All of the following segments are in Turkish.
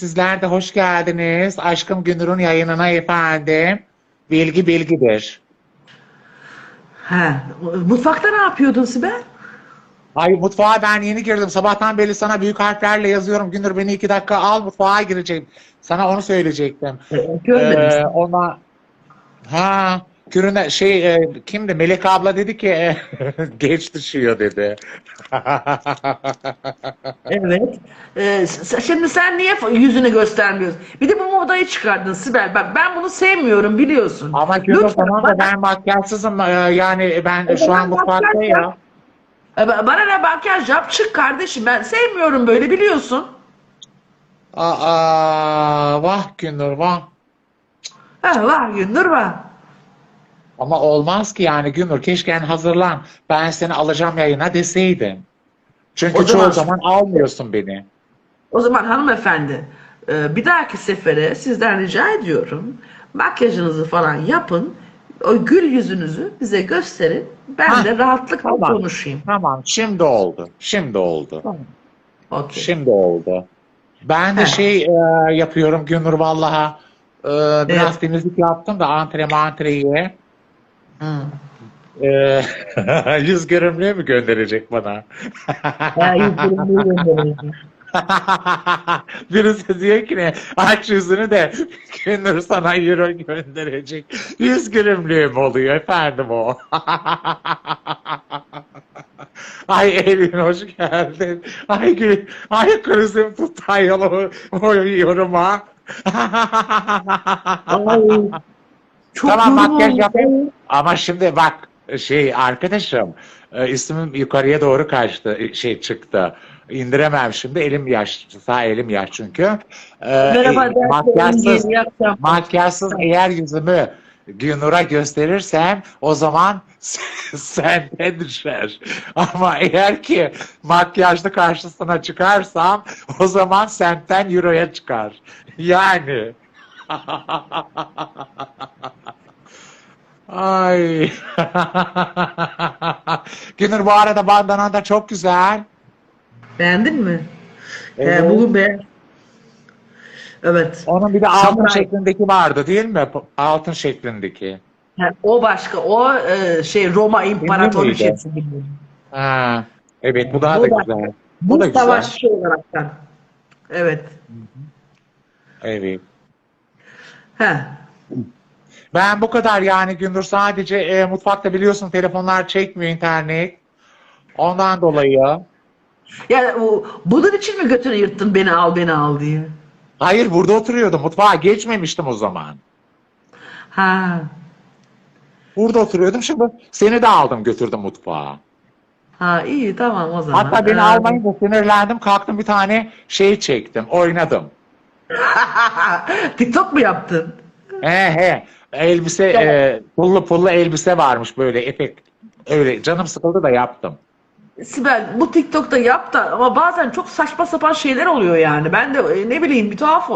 Sizler de hoş geldiniz. Aşkım Günür'ün yayınına efendim. Bilgi bilgidir. He. Mutfakta ne yapıyordun Sibel? Ay mutfağa ben yeni girdim. Sabahtan beri sana büyük harflerle yazıyorum. Günür beni iki dakika al mutfağa gireceğim. Sana onu söyleyecektim. Görmedim. Ee, ona ha Kürüne şey e, kimdi? Melek abla dedi ki e, geç düşüyor dedi. Evet. Ee, s- şimdi sen niye f- yüzünü göstermiyorsun? Bir de bu modayı çıkardın Sibel. Bak ben bunu sevmiyorum biliyorsun. Ama Lütfen tamam da bana- ben makyajsızım. Ee, yani ben şu an mutfakta ya. E, ba- Bana ne makyaj yap çık kardeşim. Ben sevmiyorum böyle biliyorsun. Aa, vah Günür vah. Ha, var gündür var. Ama olmaz ki yani Günür keşke yani hazırlan. Ben seni alacağım yayına deseydim. Çünkü O çoğu zaman- zaman almıyorsun beni. O zaman hanımefendi e, bir dahaki sefere sizden rica ediyorum. Makyajınızı falan yapın. O gül yüzünüzü bize gösterin. Ben Ha, de rahatlıkla tamam. konuşayım. Tamam şimdi oldu. Şimdi oldu. Okey. Şimdi oldu. Ben de şey e, yapıyorum Günür vallaha. E, biraz Evet. temizlik yaptım da antre mantreyi. Hı. E, yüz görümlüğü mü gönderecek bana? Ya, yüzlerimi göndereceğim. Birisi diyor ki ne? Aç yüzünü de Günür sana euro gönderecek. Yüz gülümlüğüm oluyor efendim o. Ay Elin hoş geldin. Ay gül, ay krizim tutayım o, o yoruma. Ay, çok tamam makyaj yapayım. Ama şimdi bak şey arkadaşım e, ismim yukarıya doğru kaçtı e, şey çıktı. İndiremem şimdi elim yaş sağ elim yaş çünkü. E, Merhaba e, makyajsız, makyajsız eğer yüzümü Günur'a gösterirsem o zaman sende düşer. Ama eğer ki makyajlı karşısına çıkarsam o zaman senden Euro'ya çıkar. Yani. Ay. Günür bu arada bandanan da çok güzel. Beğendin mi? Evet. He, bugün be. Evet. Onun bir de altın Samuray. şeklindeki vardı değil mi? Altın şeklindeki. He, o başka. O e, şey Roma miydi? İmparatoriçesi. Ha, evet bu daha Bu da da- güzel. Bu Bu da güzel. savaşçı olaraktan. Evet. Evet. He. Ben bu kadar yani Gündür sadece e, mutfakta biliyorsun telefonlar çekmiyor internet. Ondan dolayı. Yani o, bunun için mi götünü yırttın beni al beni al diye? Hayır burada oturuyordum. Mutfağa geçmemiştim o zaman. Ha. Burada oturuyordum. Şimdi seni de aldım götürdüm mutfağa. Ha iyi tamam o zaman. Hatta beni Ee, almayınca sinirlendim. Kalktım bir tane şey çektim. Oynadım. TikTok mu yaptın? He he. Elbise, e, pullu pullu elbise varmış böyle epek. Öyle canım sıkıldı da yaptım. Sibel bu TikTok'ta yap da ama bazen çok saçma sapan şeyler oluyor yani. Ben de e, ne bileyim bir tuhaf e,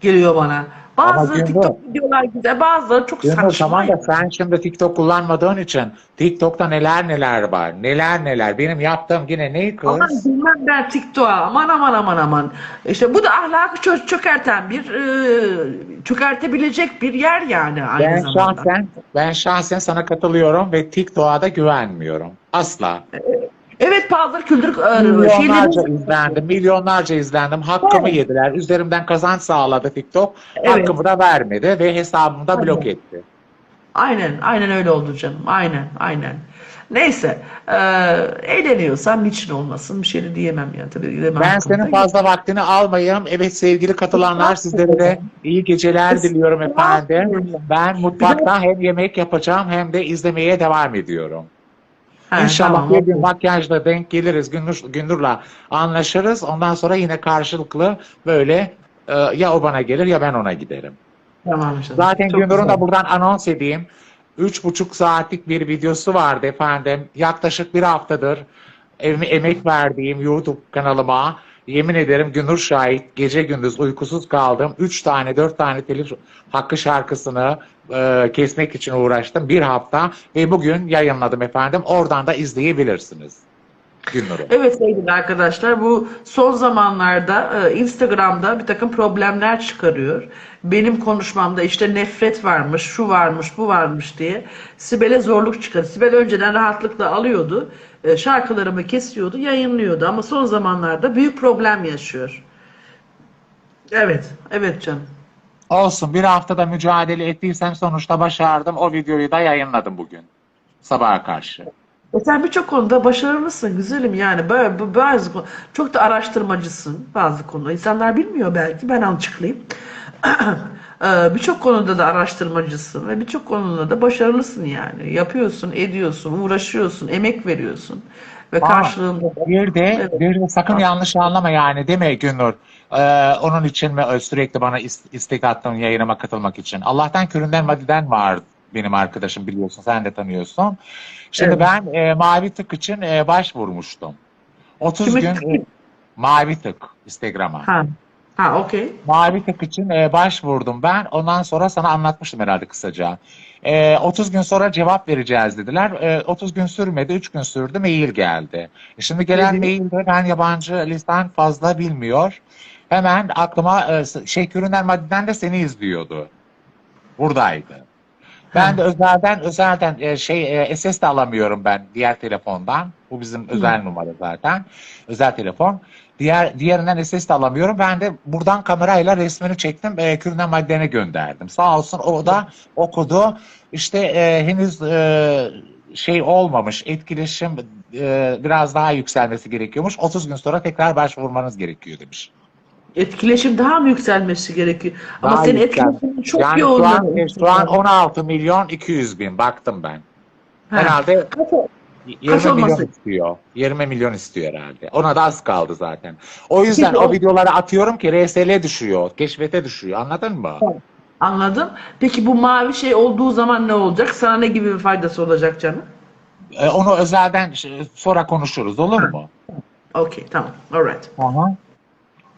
geliyor bana. Bazı Gündür- TikTok videolar güzel bazıları çok Yunus saçma. tamam da sen şimdi TikTok kullanmadığın için TikTok'ta neler neler var. Neler neler. Benim yaptığım yine ne kız? Aman bilmem ben TikTok'a aman aman aman aman. İşte bu da ahlakı çö- çökerten bir e, çökertebilecek bir yer yani aynı Ben zamanda. şahsen, ben şahsen sana katılıyorum ve TikTok'a da güvenmiyorum. Asla. Evet paldır küldür e, Milyonlarca şeyleri izlendim, milyonlarca izlendim. Hakkımı Evet. yediler. Üzerimden kazanç sağladı TikTok. Evet. Hakkımı da vermedi ve hesabımı da Aynen. blok etti. Aynen, aynen öyle oldu canım. Aynen, aynen. Neyse, e, eğleniyorsan niçin olmasın bir şey de diyemem ya. Tabii diyemem Ben senin fazla vaktini almayayım. Evet sevgili katılanlar sizlere de iyi geceler diliyorum efendim. Ben mutfakta hem yemek yapacağım hem de izlemeye devam ediyorum. Ha, İnşallah tamam, bir gün makyajla denk geliriz. Gündür, Gündür'la anlaşırız. Ondan sonra yine karşılıklı böyle e, ya o bana gelir ya ben ona giderim. Tamam. Zaten Çok Gündür'ün da buradan anons edeyim. Üç buçuk saatlik bir videosu vardı efendim. Yaklaşık bir haftadır em- emek verdiğim YouTube kanalıma yemin ederim Gündür şahit gece gündüz uykusuz kaldım. Üç tane dört tane telif hakkı şarkısını e, kesmek için uğraştım bir hafta ve bugün yayınladım efendim. Oradan da izleyebilirsiniz. Günnur'u. Evet sevgili arkadaşlar bu son zamanlarda e, Instagram'da bir takım problemler çıkarıyor. Benim konuşmamda işte nefret varmış, şu varmış, bu varmış diye Sibel'e zorluk çıkarıyor. Sibel önceden rahatlıkla alıyordu, e, şarkılarımı kesiyordu, yayınlıyordu ama son zamanlarda büyük problem yaşıyor. Evet, evet canım. Olsun bir haftada mücadele ettiysem sonuçta başardım. O videoyu da yayınladım bugün. Sabaha karşı. E sen birçok konuda başarılısın güzelim yani böyle bazı çok da araştırmacısın bazı konuda. İnsanlar bilmiyor belki ben açıklayayım. Ee, birçok konuda da araştırmacısın ve birçok konuda da başarılısın yani. Yapıyorsun, ediyorsun, uğraşıyorsun, emek veriyorsun ve Aa, karşılığında da Bir de, Evet. bir de sakın yanlış anlama yani değil mi Günnur? Ee, onun için mi sürekli bana is- istek attın yayınıma katılmak için? Allah'tan köründen vadiden var benim arkadaşım biliyorsun sen de tanıyorsun. Şimdi Evet. ben e, mavi tık için e, başvurmuştum. 30 Kimi gün tık? mavi tık Instagram'a. ha ha okey. Mavi tık için e, başvurdum ben. Ondan sonra sana anlatmıştım herhalde kısaca. E, 30 gün sonra cevap vereceğiz dediler. E, 30 gün sürmedi, 3 gün sürdü, mail geldi. E, şimdi gelen mailde ben yabancı lisan fazla bilmiyor. Hemen aklıma e, şey Kürüner Madde'den de seni izliyordu. Buradaydı. Ben de özelden özelden e, şey e, SS de alamıyorum ben diğer telefondan. Bu bizim özel numara zaten. Özel telefon. Diğer diğerinden SS de alamıyorum. Ben de buradan kamerayla resmini çektim. E, Kürünen maddene gönderdim. Sağ olsun o da okudu. İşte e, henüz e, şey olmamış. Etkileşim e, biraz daha yükselmesi gerekiyormuş. 30 gün sonra tekrar başvurmanız gerekiyor demiş. Etkileşim daha mı yükselmesi gerekiyor? Ama Daha senin etkileşimin çok yani yoğun. şu an, e, şu an 16 milyon 200 bin baktım ben. Ha. Herhalde Kaç- 20 milyon olması? istiyor. 20 milyon istiyor herhalde. Ona da az kaldı zaten. O yüzden Peki o o- videoları atıyorum ki RSL düşüyor. Keşfete düşüyor. Anladın mı? Anladım. Peki bu mavi şey olduğu zaman ne olacak? Sana ne gibi bir faydası olacak canım? Ee, onu özelden ş- sonra konuşuruz olur mu? Okey tamam. Alright. Aha.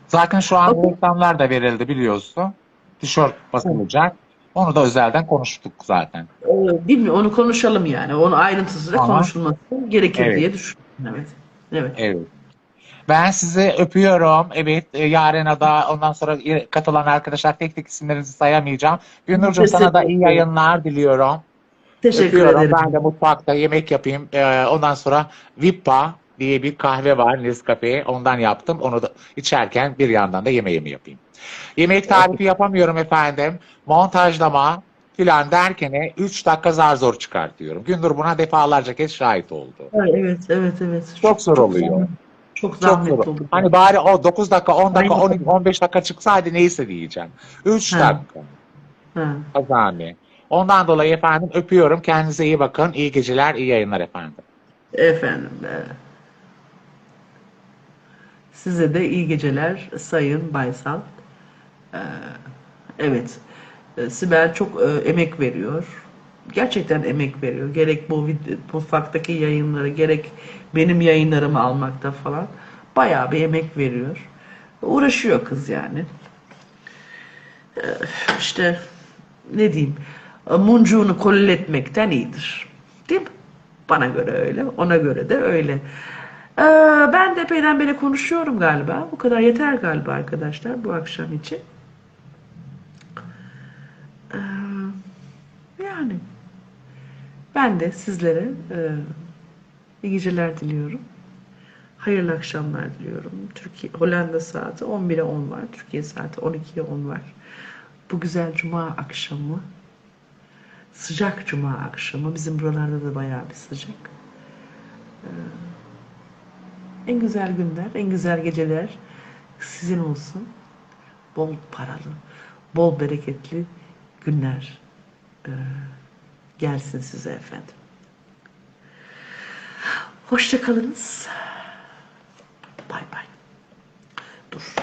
Zaten şu an reklamlar da verildi biliyorsun. Tişört basılacak. Onu da özelden konuştuk zaten. Ee, değil mi? Onu konuşalım yani. Onu ayrıntısıyla Aha. konuşulması gerekir Evet. diye düşünüyorum. Evet. Evet. Evet. Ben sizi öpüyorum. Evet, e, yarına da ondan sonra e, katılan arkadaşlar tek tek isimlerinizi sayamayacağım. Gündürcüğüm sana da iyi yayınlar diliyorum. Teşekkür Öpüyorum. ederim. Ben de mutfakta yemek yapayım. Ee, ondan sonra Vippa diye bir kahve var Nescafe. Ondan yaptım. Onu da içerken bir yandan da yemeğimi yapayım. Yemek tarifi yapamıyorum efendim. Montajlama filan derken 3 dakika zar zor çıkartıyorum. Gündür buna defalarca kez şahit oldu. Evet, evet, evet. Çok zor oluyor. zahmet- Çok Çok zahmetli zor. oldu. Hani bari o 9 dakika, 10 dakika, Aynen. 12, 15 dakika çıksa hadi neyse diyeceğim. 3 Ha. dakika. Ha. Azami. Ondan dolayı efendim öpüyorum. Kendinize iyi bakın. İyi geceler, iyi yayınlar efendim. Efendim. e, Size de iyi geceler Sayın Baysal. Ee, Evet. e, Sibel çok e, emek veriyor. Gerçekten emek veriyor. Gerek bu mutfaktaki yayınları, gerek benim yayınlarımı almakta falan. Bayağı bir emek veriyor. Uğraşıyor kız yani. Ee, İşte ne diyeyim, muncuğunu kolletmekten iyidir. Değil mi? Bana göre öyle, ona göre de öyle. Ee, ben de epeyden beri konuşuyorum galiba. Bu kadar yeter galiba arkadaşlar bu akşam için. Ee, yani ben de sizlere e, iyi geceler diliyorum. Hayırlı akşamlar diliyorum. Türkiye Hollanda saati 11'e 10 var. Türkiye saati 12'ye 10 var. Bu güzel cuma akşamı sıcak cuma akşamı bizim buralarda da bayağı bir sıcak. Ee, en güzel günler, en güzel geceler sizin olsun. Bol paralı, bol bereketli günler e, gelsin size efendim. Hoşçakalınız. Bay bay. Dur.